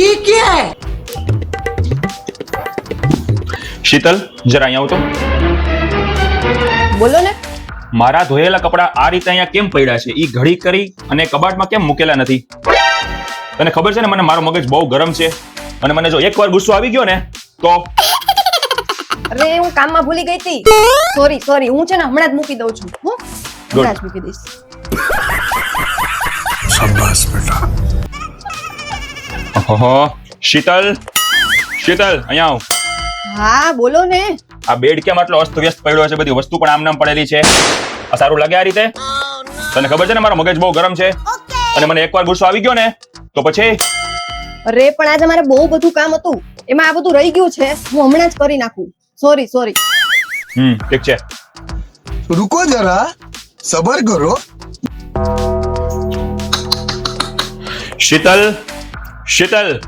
ઈ કે? શીતલ જરા અહીંયા આવતો. બોલો ને. મારા ધોયેલા કપડા આ રીતે અહીંયા કેમ પડ્યા છે? ઈ ઘડી કરી અને કબાટમાં કેમ મૂકેલા નથી? તને ખબર છે ને મને મારો મગજ બહુ ગરમ છે? અને મને જો એકવાર ગુસ્સો આવી ગયો ને તો? અરે હું કામમાં ભૂલી ગઈ હતી. સોરી સોરી હું છે ને હમણાં જ મૂકી દઉં છું. હું હમણાં જ મૂકી દઈશ. શાબાશ બેટા. ઓહો શીતલ? શીતલ અહીંયા હા બોલો ને. આ બેડ કેમ આટલો અસ્તવ્યસ્ત પડ્યો છે? બધી વસ્તુ પણ આમ નામ પડેલી છે. આ સારું લાગે આ રીતે? તને ખબર છે ને મારો મગજ બહુ ગરમ છે? અને મને એકવાર ગુસ્સો આવી ગયો ને તો પછી? અરે પણ આજે મારે બહુ બધું કામ હતું. એમાં આ બધું રહી ગયું છે. હું હમણાં જ કરી નાખું. સોરી સોરી હમ ઠીક છે. રુકો જરા. સબર કરો. શીતલ? શીતલ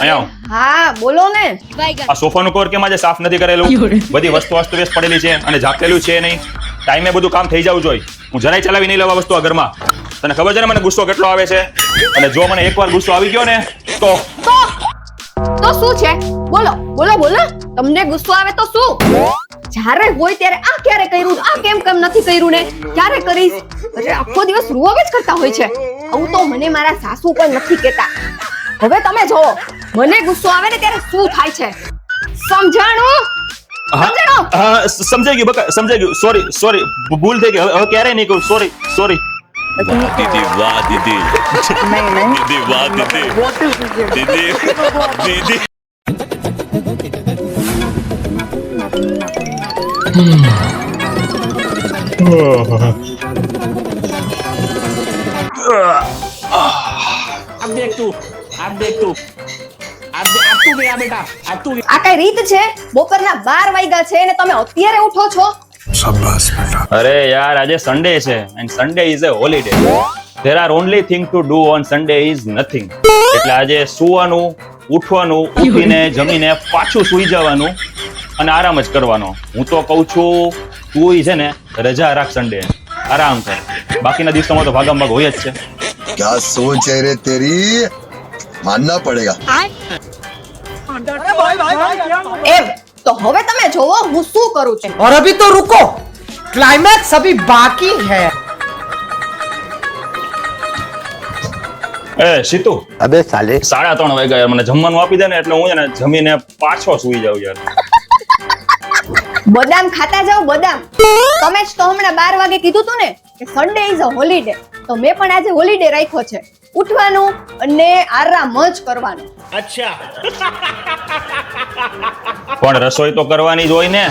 અહીંયા હા બોલો ને. આ સોફાનું કવર કેમ આજે સાફ નથી કરેલું? બધી વસ્તુ અસ્તવ્યસ્ત પડેલી છે અને ઝાપેલું છે નહીં. ટાઈમે બધું કામ થઈ જવું જોઈએ. હું જરાય ચલાવી નહીં લેવા વસ્તુ આ ઘરમાં. તને ખબર છે ને મને ગુસ્સો કેટલો આવે છે? અને જો મને એકવાર ગુસ્સો આવી ગયો ને તો? તો? શું છે? બોલો બોલો બોલો. તમને ગુસ્સો આવે તો શું? જ્યારે હોય ત્યારે આ ક્યારે કર્યું? આ કેમ કેમ નથી કર્યું ને? ક્યારે કરીશ? અરે આખો દિવસ રૂવાવ જ કરતા હોય છે. આવું તો મને મારા સાસુ પણ નથી કહેતા. હવે તમે જો મને ગુસ્સો આવે ને ત્યારે શું થાય છે? સમજાણું? સમજાઈ ગયું બકા સમજાઈ ગયું. સોરી સોરી ભૂલ થઈ ગઈ. હવે ક્યારે નહીં કહું. સોરી સોરી દીદી વાહ દીદી. દીદી વાહ દીદી. દીદી દીદી. আমি একটু સન્ડે છે? Sunday is a holiday are only thing to do on Sunday is nothing એટલે આજે સુવાનું ઉઠવાનું ઉઠીને જમીને પાછું સુઈ જવાનું અને આરામ જ કરવાનો. હું તો કઉ છું તું છે ને રજા રાખ સન્ડે આરામ કર. બાકીના દિવસોમાં તો ભાગમ ભાગ હોય જ છે. तेरी मानना पड़ेगा એમ તો હવે તમે જોવો હું શું કરું છું और अभी तो रुको क्लाइमैक्स अभी बाकी है એ સીતુ અબે સાલે સાડા ત્રણ વાગ્યા યાર મને જમવાનું આપી દે ને એટલે હું છે ને જમીને પાછો સુઈ જાઉં યાર બદામ ખાતા જાઓ બદામ તમે જ તો હમણાં બાર વાગે કીધું તું ને કે સન્ડે ઇઝ અ હોલિડે તો મેં પણ આજે હોલિડે રાખ્યો છે ઉઠવાનું અને આરામ જ કરવાનું. પણ રસોઈ તો કરવાની જ હોય ને.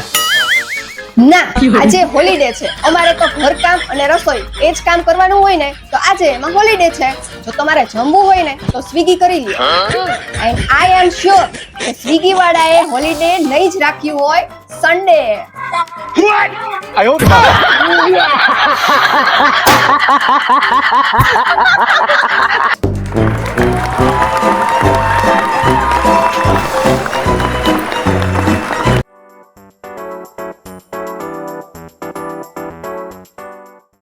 ના આજે હોલિડે છે. અમારે તો ઘરકામ અને રસોઈ એ જ કામ કરવાનું હોય ને તો આજે એમાં હોલિડે છે. જો તમારે જમવું હોય ને તો સ્વિગી કરી લ્યો. એન્ડ આઈ એમ શ્યોર કે સ્વિગી વાળાએ હોલિડે નહીં જ રાખ્યું હોય સન્ડે What? 哎呦我的妈！